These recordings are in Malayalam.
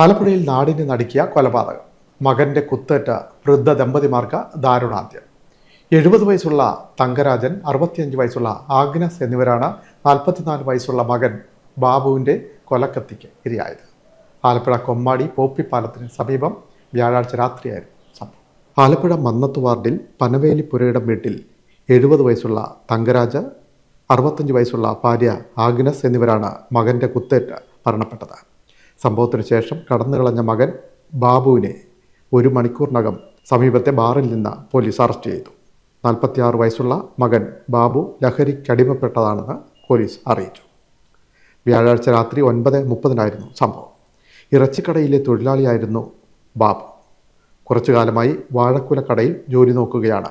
ആലപ്പുഴയിൽ നാടിന് നടുക്കിയ കൊലപാതകം. മകന്റെ കുത്തേറ്റ വൃദ്ധ ദമ്പതിമാർക്ക് ദാരുണാന്ത്യം. എഴുപത് വയസ്സുള്ള തങ്കരാജൻ അറുപത്തിയഞ്ച് വയസ്സുള്ള ആഗ്നസ് എന്നിവരാണ് നാൽപ്പത്തിനാല് വയസ്സുള്ള മകൻ ബാബുവിന്റെ കൊലക്കത്തിക്ക് ഇരയായത്. ആലപ്പുഴ കൊമ്മാടി പോപ്പിപ്പാലത്തിന് സമീപം വ്യാഴാഴ്ച രാത്രിയായിരുന്നു സംഭവം. ആലപ്പുഴ മന്നത്ത് വാർഡിൽ പനവേലി പുരയുടെ വീട്ടിൽ എഴുപത് വയസ്സുള്ള തങ്കരാജ അറുപത്തഞ്ച് വയസ്സുള്ള ഭാര്യ ആഗ്നസ് എന്നിവരാണ് മകന്റെ കുത്തേറ്റ് മരണപ്പെട്ടത്. സംഭവത്തിന് ശേഷം കടന്നു കളഞ്ഞ മകൻ ബാബുവിനെ ഒരു മണിക്കൂറിനകം സമീപത്തെ ബാറിൽ നിന്ന് പോലീസ് അറസ്റ്റ് ചെയ്തു. നാൽപ്പത്തിയാറ് വയസ്സുള്ള മകൻ ബാബു ലഹരിക്കടിമപ്പെട്ടതാണെന്ന് പോലീസ് അറിയിച്ചു. വ്യാഴാഴ്ച രാത്രി ഒൻപത് മുപ്പതിനായിരുന്നു സംഭവം. ഇറച്ചിക്കടയിലെ തൊഴിലാളിയായിരുന്നു ബാബു. കുറച്ചു കാലമായി വാഴക്കുല കടയിൽ ജോലി നോക്കുകയാണ്.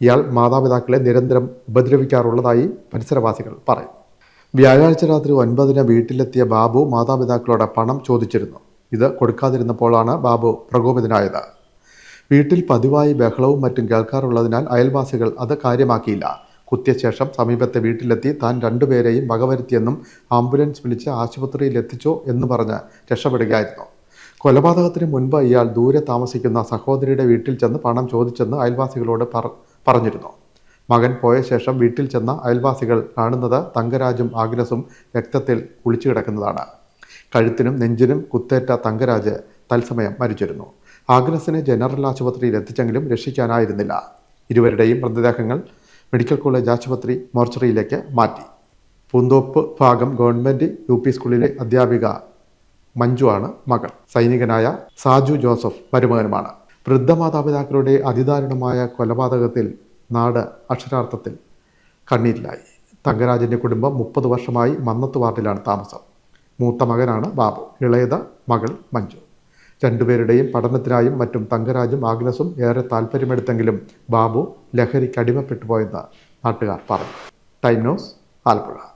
ഇയാൾ മാതാപിതാക്കളെ നിരന്തരം ഉപദ്രവിക്കാറുള്ളതായി പരിസരവാസികൾ പറയും വ്യാഴാഴ്ച രാത്രി ഒൻപതിന് വീട്ടിലെത്തിയ ബാബു മാതാപിതാക്കളോട് പണം ചോദിച്ചിരുന്നു. ഇത് കൊടുക്കാതിരുന്നപ്പോഴാണ് ബാബു പ്രകോപിതനായത്. വീട്ടിൽ പതിവായി ബഹളവും മറ്റും കേൾക്കാറുള്ളതിനാൽ അയൽവാസികൾ അത് കാര്യമാക്കിയില്ല. കുത്തിയ ശേഷം സമീപത്തെ വീട്ടിലെത്തി താൻ രണ്ടുപേരെയും വകവരുത്തിയെന്നും ആംബുലൻസ് വിളിച്ച് ആശുപത്രിയിൽ എത്തിച്ചോ എന്ന് പറഞ്ഞ് രക്ഷപ്പെടുകയായിരുന്നു. കൊലപാതകത്തിന് മുൻപ് ഇയാൾ ദൂരെ താമസിക്കുന്ന സഹോദരിയുടെ വീട്ടിൽ ചെന്ന് പണം ചോദിച്ചെന്ന് അയൽവാസികളോട് പറഞ്ഞിരുന്നു. മകൻ പോയ ശേഷം വീട്ടിൽ ചെന്ന അയൽവാസികൾ കാണുന്നത് തങ്കരാജും ആഗ്രസും രക്തത്തിൽ കുളിച്ചു കിടക്കുന്നതാണ്. കഴുത്തിനും നെഞ്ചിനും കുത്തേറ്റ തങ്കരാജ് തത്സമയം മരിച്ചിരുന്നു. ആഗ്രസിനെ ജനറൽ ആശുപത്രിയിൽ എത്തിച്ചെങ്കിലും രക്ഷിക്കാനായിരുന്നില്ല. ഇരുവരുടെയും മൃതദേഹങ്ങൾ മെഡിക്കൽ കോളേജ് ആശുപത്രി മോർച്ചറിയിലേക്ക് മാറ്റി. പൂന്തോപ്പ് ഭാഗം ഗവൺമെന്റ് യു പി സ്കൂളിലെ അധ്യാപിക മഞ്ജു ആണ് മകൾ. സൈനികനായ സാജു ജോസഫ് മരുമകനുമാണ്. വൃദ്ധ മാതാപിതാക്കളുടെ അതിദാരുണമായ കൊലപാതകത്തിൽ നാട് അക്ഷരാർത്ഥത്തിൽ കണ്ണീരിലായി. തങ്കരാജന്റെ കുടുംബം മുപ്പത് വർഷമായി മന്നത്ത് വാർഡിലാണ് താമസം. മൂത്ത മകനാണ് ബാബു ഇളയത മകൾ മഞ്ജു. രണ്ടുപേരുടെയും പഠനത്തിനായും മറ്റും തങ്കരാജും ആഗ്നസും ഏറെ താല്പര്യമെടുത്തെങ്കിലും ബാബു ലഹരിക്കടിമപ്പെട്ടു പോയെന്ന് നാട്ടുകാർ പറഞ്ഞു. Time News Alappuzha.